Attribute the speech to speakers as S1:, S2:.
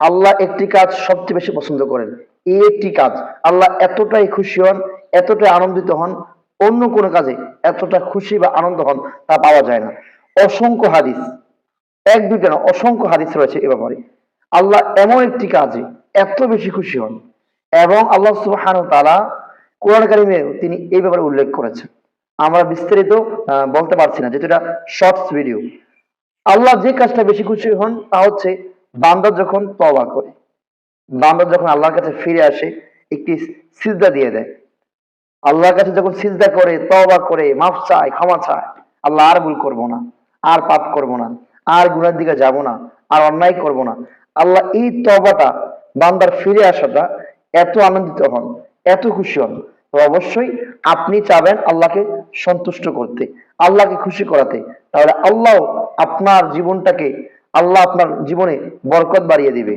S1: আল্লাহ একটি কাজ সবচেয়ে বেশি পছন্দ করেন। এই একটি কাজ আল্লাহ এতটাই খুশি হন, এতটাই আনন্দিত হন, অন্য কোনো কাজে এতটা খুশি বা আনন্দ হন তা পাওয়া যায় না। অসংখ্য হাদিস, এক দুইটা না অসংখ্য হাদিস রয়েছে এ ব্যাপারে। আল্লাহ এমন একটি কাজে এত বেশি খুশি হন এবং আল্লাহ সুবহান তালা কোরআন কারিমে তিনি এই ব্যাপারে উল্লেখ করেছেন। আমরা বিস্তারিত বলতে পারছি না, যেহেতু এটা শর্টস ভিডিও। আল্লাহ যে কাজটা বেশি খুশি হন তা হচ্ছে বান্দা যখন তওবা করে, বান্দা যখন আল্লাহর কাছে ফিরে আসে, একটি সিজদা দিয়ে দেয়। আল্লাহর কাছে যখন সিজদা করে, তওবা করে, মাফ চায়, ক্ষমা চায়, আল্লাহ আর ভুল করব না, আর পাপ করব না, আর গুণের দিকে যাব না, আর অন্যায় করব না। আল্লাহ এই তবাটা বান্দার ফিরে আসাটা এত আনন্দিত হন, এত খুশি হন। অবশ্যই আপনি চাবেন আল্লাহকে সন্তুষ্ট করতে, আল্লাহকে খুশি করাতে। তাহলে আল্লাহ আপনার জীবনটাকে আল্লাহ আপনার জীবনে বরকত বাড়িয়ে দিবে।